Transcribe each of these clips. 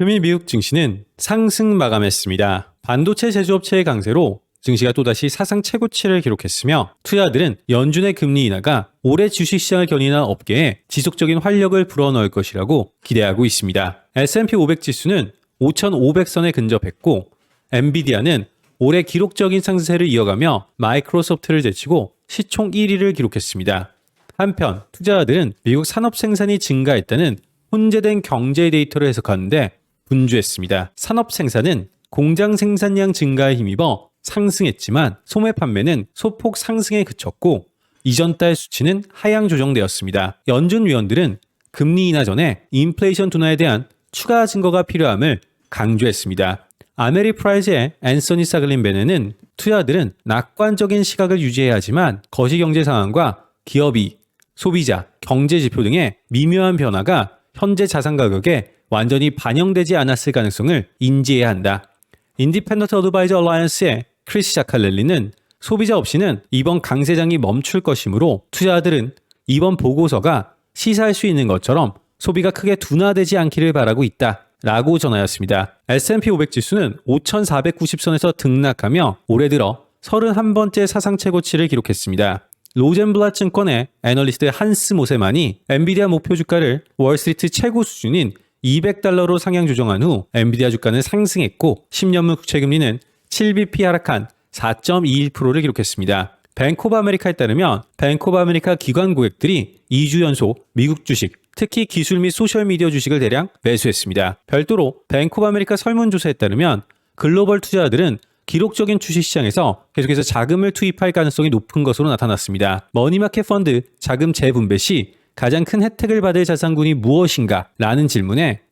금일 미국 증시는 상승 마감했습니다. 반도체 제조업체의 강세로 증시가 또다시 사상 최고치를 기록했으며 투자들은 연준의 금리 인하가 올해 주식시장을 견인한 업계에 지속적인 활력을 불어넣을 것이라고 기대하고 있습니다. S&P 500 지수는 5,500선에 근접했고 엔비디아는 올해 기록적인 상승세를 이어가며 마이크로소프트를 제치고 시총 1위를 기록했습니다. 한편 투자자들은 미국 산업 생산이 증가했다는 혼재된 경제 데이터를 해석하는데 분주했습니다. 산업 생산은 공장 생산량 증가에 힘입어 상승했지만 소매 판매는 소폭 상승에 그쳤고 이전 달 수치는 하향 조정되었습니다. 연준 위원들은 금리 인하 전에 인플레이션 둔화에 대한 추가 증거가 필요함을 강조했습니다. 아메리 프라이즈의 앤서니 사글린 베네는 투자들은 낙관적인 시각을 유지해야 하지만 거시경제 상황과 기업이 소비자, 경제 지표 등의 미묘한 변화가 현재 자산 가격에 완전히 반영되지 않았을 가능성을 인지해야 한다. 인디펜던트 어드바이저 얼라이언스의 크리스 자칼렐리는 소비자 없이는 이번 강세장이 멈출 것이므로 투자자들은 이번 보고서가 시사할 수 있는 것처럼 소비가 크게 둔화되지 않기를 바라고 있다. 라고 전하였습니다. S&P 500 지수는 5,490선에서 등락하며 올해 들어 31번째 사상 최고치를 기록했습니다. 로젠블라 증권의 애널리스트 한스 모세만이 엔비디아 목표 주가를 월스트리트 최고 수준인 200달러로 상향 조정한 후 엔비디아 주가는 상승했고 10년물 국채 금리는 7bp 하락한 4.21%를 기록했습니다. 뱅코브 아메리카에 따르면 뱅코브 아메리카 기관 고객들이 2주 연속 미국 주식, 특히 기술 및 소셜미디어 주식을 대량 매수했습니다. 별도로 뱅코브 아메리카 설문조사에 따르면 글로벌 투자자들은 기록적인 주식시장에서 계속해서 자금을 투입할 가능성이 높은 것으로 나타났습니다. 머니마켓 펀드 자금 재분배 시 가장 큰 혜택을 받을 자산군이 무엇인가? 라는 질문에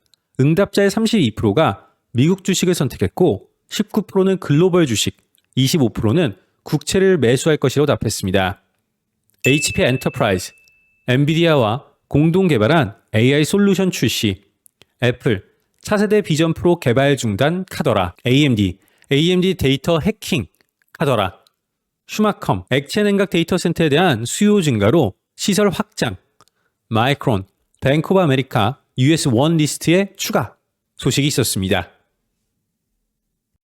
응답자의 32%가 미국 주식을 선택했고 19%는 글로벌 주식, 25%는 국채를 매수할 것이라고 답했습니다. HP 엔터프라이즈, 엔비디아와 공동 개발한 AI 솔루션 출시, 애플, 차세대 비전 프로 개발 중단 카더라, AMD, AMD 데이터 해킹 카더라, 슈마컴, 액체 냉각 데이터 센터에 대한 수요 증가로 시설 확장, 마이크론, 뱅크 오브 아메리카, US 원 리스트에 추가 소식이 있었습니다.